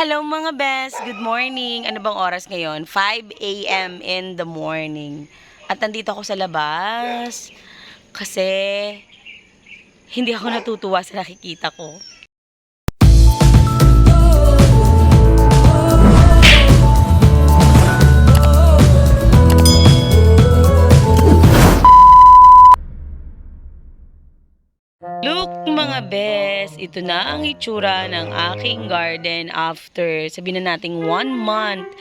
Hello mga best, good morning. Ano bang oras ngayon? 5 a.m. in the morning. At nandito ako sa labas kasi hindi ako natutuwa sa nakikita ko. Look mga best, ito na ang itsura ng aking garden after sabihin na nating one month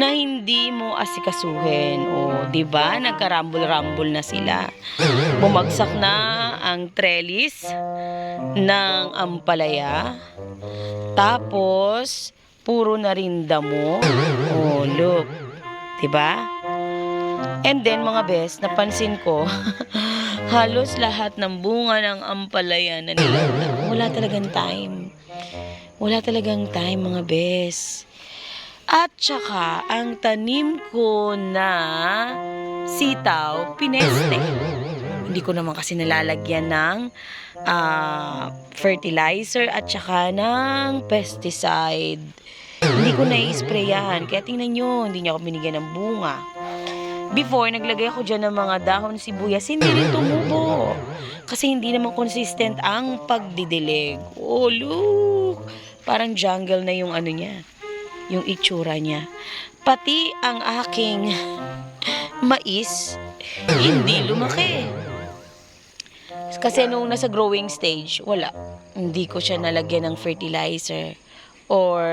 na hindi mo asikasuhin. O, ba? Nagkarambol-rambol na sila. Bumagsak na ang trellis ng ampalaya. Tapos, puro na rin damo. Oh, look. Ba? And then mga best, napansin ko, halos lahat ng bunga ng ampalaya na nilaglag. Wala talagang time. Wala talagang time mga best. At saka, ang tanim ko na sitaw, pineste. Hindi ko naman kasi nalalagyan ng ah, fertilizer at saka ng pesticide. Hindi ko na-sprayan. Kaya tingnan nyo, hindi niya ako binigyan ng bunga. Before, naglagay ako dyan ng mga dahon sibuyas, hindi rin tumubo. Kasi hindi naman consistent ang pagdidilig. Oh, look! Parang jungle na yung ano niya. Yung itsura niya. Pati ang aking mais, hindi lumaki. Kasi nung nasa growing stage, wala. Hindi ko siya nalagyan ng fertilizer or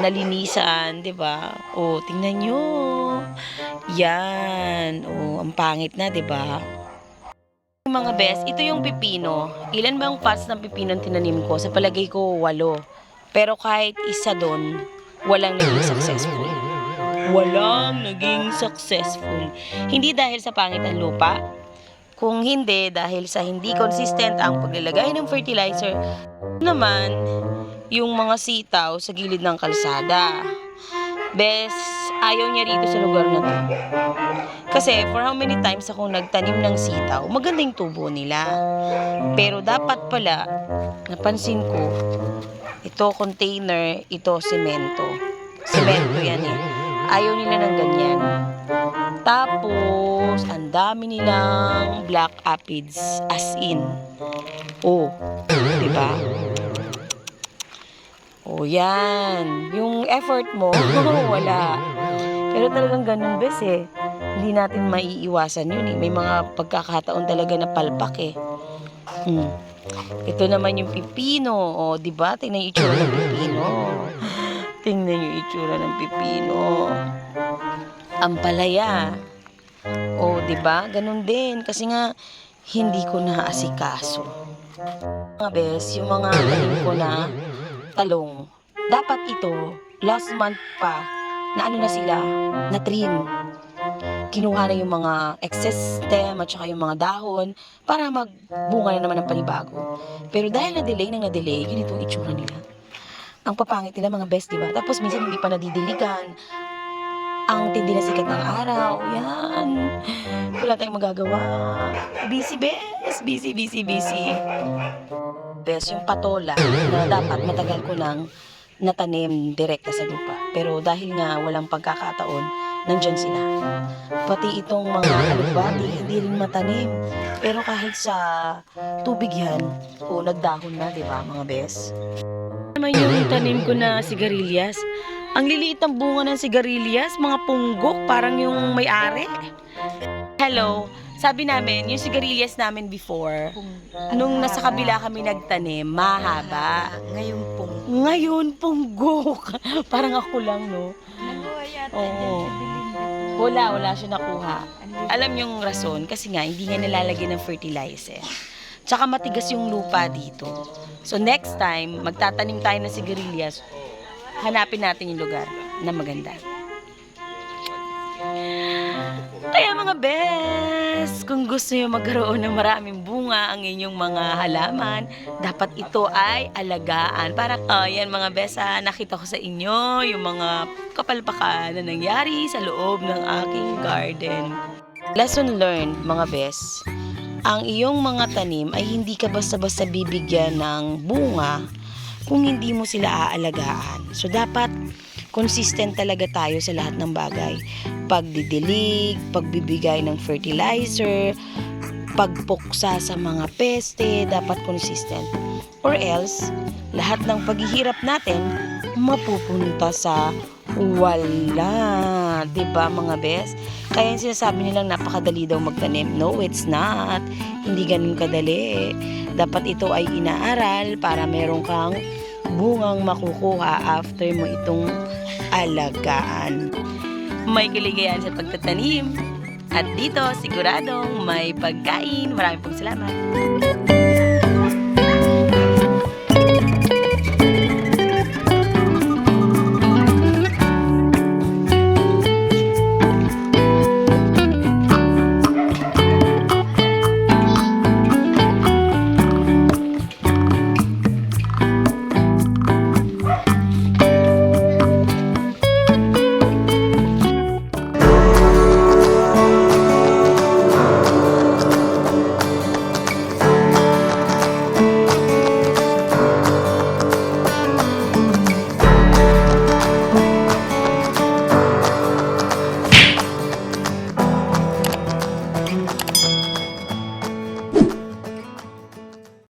nalinisan, 'di ba? O tingnan nyo. Yan. O ang pangit na, 'di ba? Mga best, ito yung pipino. Ilan ba ang pots ng pipino ang tinanim ko? Sa palagay ko, walo. Pero kahit isa doon, walang naging successful. Walang naging successful. Hindi dahil sa pangit ang lupa, kung hindi dahil sa hindi consistent ang paglalagay ng fertilizer, naman yung mga sitaw sa gilid ng kalsada. Bes, ayaw niya rito sa lugar na to. Kasi for how many times akong nagtanim ng sitaw, magandang tubo nila. Pero dapat pala, napansin ko, ito container, ito semento. Semento yan eh. Ayaw nila ng ganyan. Tapos, ang dami nilang black aphids as in. Oh, 'di ba? Oh, yan. Yung effort mo, wala. Pero talagang ganun, bes eh. Hindi natin maiiwasan yun eh. May mga pagkakataon talaga na palpak eh. Hmm. Ito naman yung pipino. O, di ba? Tingnan yung itsura ng pipino. Tingnan yung itsura ng pipino. Ampalaya. O, di ba? Ganun din. Kasi nga, hindi ko na asikaso. Mga bes, yung mga tanim ko na talong. Dapat ito, last month pa, na ano na sila, na trim. Kinuha na yung mga excess stem at saka yung mga dahon para magbunga na naman ng panibago. Pero dahil na-delay nang na-delay, yun itong itsura nila. Ang papangit nila mga best, di ba? Tapos minsan hindi pa nadidiligan. Ang tindi na sikat ng araw. Yan. Wala tayong magagawa. Busy, best. Busy, busy, busy best yung patola na dapat matagal ko nang natanim direkta sa lupa. Pero dahil nga walang pagkakataon, nandyan sila. Pati itong mga alugbati, hindi rin matanim. Pero kahit sa tubig yan, o nagdahon na, di ba mga bes? Naman yung tanim ko na sigarilyas. Ang liliit ng bunga ng sigarilyas, mga punggok, parang yung may-ari. Hello, sabi namin, yung sigarilyas namin before, nung nasa kabila kami nagtanim, mahaba. Ngayon pong Ngayon, punggok. Parang ako lang, no? Oo. Wala, wala siya nakuha. Alam yung rason, kasi nga, hindi nga nilalagyan ng fertilizer. Tsaka matigas yung lupa dito. So next time, magtatanim tayo ng sigarilyas, hanapin natin yung lugar na maganda. Kaya mga best, kung gusto nyo magkaroon ng maraming bunga ang inyong mga halaman, dapat ito ay alagaan. Para, oh, yan mga best, ah, nakita ko sa inyo yung mga kapalpakan na nangyari sa loob ng aking garden. Lesson learned, mga best. Ang iyong mga tanim ay hindi ka basta-basta bibigyan ng bunga kung hindi mo sila aalagaan. So dapat consistent talaga tayo sa lahat ng bagay. Pagdidilig, pagbibigay ng fertilizer, pagpuksa sa mga peste, dapat consistent. Or else, lahat ng paghihirap natin mapupunta sa wala. ba mga bes? Kaya yung sinasabi nilang napakadali daw magtanim. No, it's not. Hindi ganun kadali. Dapat ito ay inaaral para meron kang bungang makukuha after mo itong alagaan. May kaligayahan sa pagtatanim. At dito, siguradong may pagkain. Maraming pong salamat.